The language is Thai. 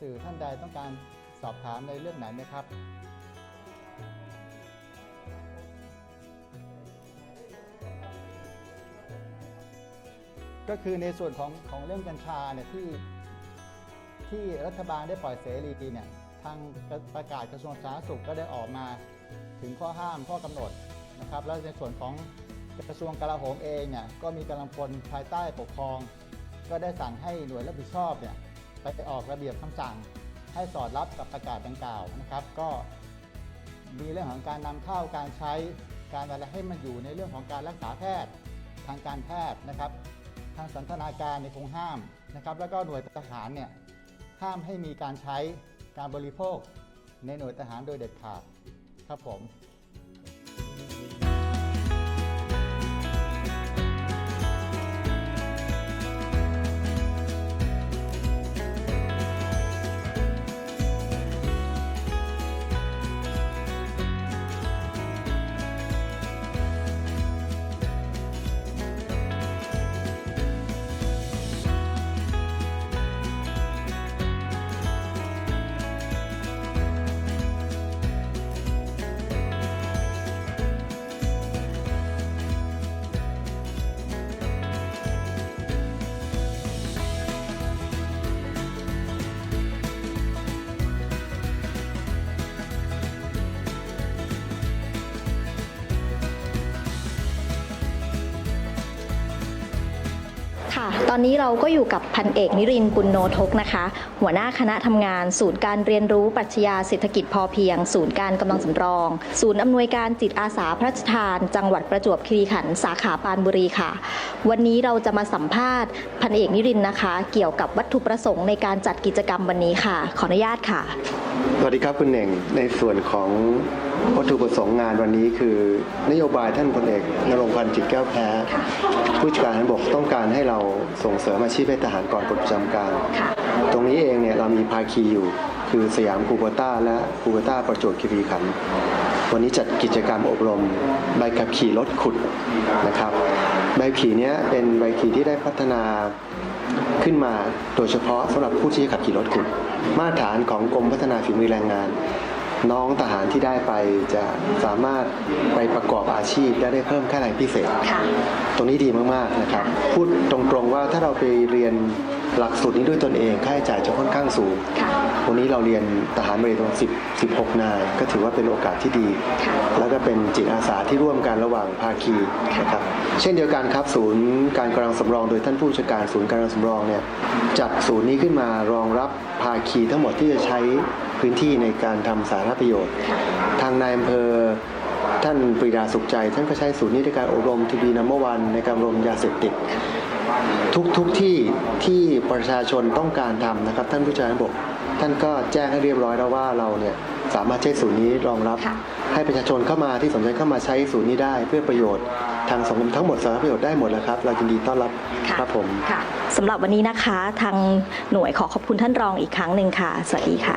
สื่อท่านใดต้องการสอบถามในเรื่องไหนไหมครับ ก็คือในส่วนของของเรื่องกัญชาเนี่ยที่ที่รัฐบาลได้ปล่อยเสรีเนี่ยทางประกาศกระทรวงสาธารณสุขก็ได้ออกมาถึงข้อห้ามข้อกำหนดนะครับแล้วในส่วนของกระทรวงกลาโหมเองเนี่ยก็มีกำลังพลภายใต้ปกครอง ก็ได้สั่งให้หน่วยรับผิดชอบเนี่ย ไปออกระเบียบคำสั่งให้สอดรับกับประกาศดังกล่าวนะครับ ก็มีเรื่องของการนำเข้าการใช้การอะไรให้มันอยู่ในเรื่องของการรักษาแพทย์ทางการแพทย์นะครับ ทางสันทนาการในยคงห้ามนะครับ แล้วก็หน่วยทหารเนี่ยห้ามให้มีการใช้การบริโภคในหน่วยทหารโดยเด็ดขาดครับผม ค่ะ ตอนนี้เราก็อยู่กับพันเอกนิรินทร์ปุณโนทกนะคะ หัวหน้าคณะทำงาน ศูนย์การเรียนรู้ปรัชญาเศรษฐกิจพอเพียง ศูนย์การกำลังสำรอง ศูนย์อำนวยการจิตอาสาพระราชทาน จังหวัดประจวบคีรีขันธ์สาขาปรานบุรีค่ะ วันนี้เราจะมาสัมภาษณ์พันเอกนิรินทร์นะคะ เกี่ยวกับวัตถุประสงค์ในการจัดกิจกรรมวันนี้ค่ะ ขออนุญาตค่ะ สวัสดีครับคุณเหน่งในส่วนของวัตถุประสงค์งานวันนี้คือนโยบายท่านพลเอกนรงค์พันธ์จิตแก้วแพ้ผู้จัดการทหารบกต้องการให้เราส่งเสริมอาชีพให้ทหารก่อนปลดประจำการค่ะตรงนี้เองเนี่ยเรามีภาคีอยู่ คือสยามคูโบต้าและคูโบต้าประจวบคีรีขันธ์วันนี้จัดกิจกรรมอบรมใบขับขี่รถขุดนะครับใบขับขี่เนี้ยเป็นใบขับขี่ที่ได้พัฒนา ขึ้นมาโดยเฉพาะสำหรับผู้ที่ขับขี่รถขุดมาตรฐานของกรมพัฒนาฝีมือแรงงาน น้องทหารที่ได้ไปจะสามารถไปประกอบอาชีพและได้เพิ่มค่าแรงพิเศษค่ะตรงนี้ดีมากๆนะครับ พูดตรงๆว่าถ้าเราไปเรียน หลักสูตรนี้ด้วยตนเองค่าใช้จ่ายจะค่อนข้างสูงค่ะวันนี้เราเรียนทหารบริตรง10 16 นาย ก็ถือว่าเป็นโอกาสที่ดีค่ะแล้วก็เป็นจิตอาสาที่ร่วมกันระหว่างภาคีนะครับเช่นเดียวกันครับศูนย์การกำลังสำรองโดยท่านผู้บัญชาการศูนย์การกำลังสำรองเนี่ยจัดศูนย์นี้ขึ้นมารองรับภาคีทั้งหมดที่จะใช้พื้นที่ในการทำสาธารณประโยชน์ ทางนายอำเภอท่านปรีดาสุขใจ ท่านก็ใช้ศูนย์นี้ในการอบรมทีบีนัมเบอร์วันในการอบรมยาเสพติด ทุกทุกที่ที่ประชาชนต้องการทำนะครับ ท่านผู้จัดการบกท่านก็แจ้งให้เรียบร้อยแล้วว่าเราเนี่ยสามารถใช้ศูนย์นี้รองรับค่ะให้ประชาชนเข้ามาที่สนใจเข้ามาใช้ศูนย์นี้ได้เพื่อประโยชน์ทางสังคมทั้งหมดสาธารณประโยชน์ได้หมดแล้วครับ เรายินดีต้อนรับค่ะครับผมค่ะสำหรับวันนี้นะคะ ทางหน่วยขอขอบคุณท่านรองอีกครั้งหนึ่งค่ะ สวัสดีค่ะ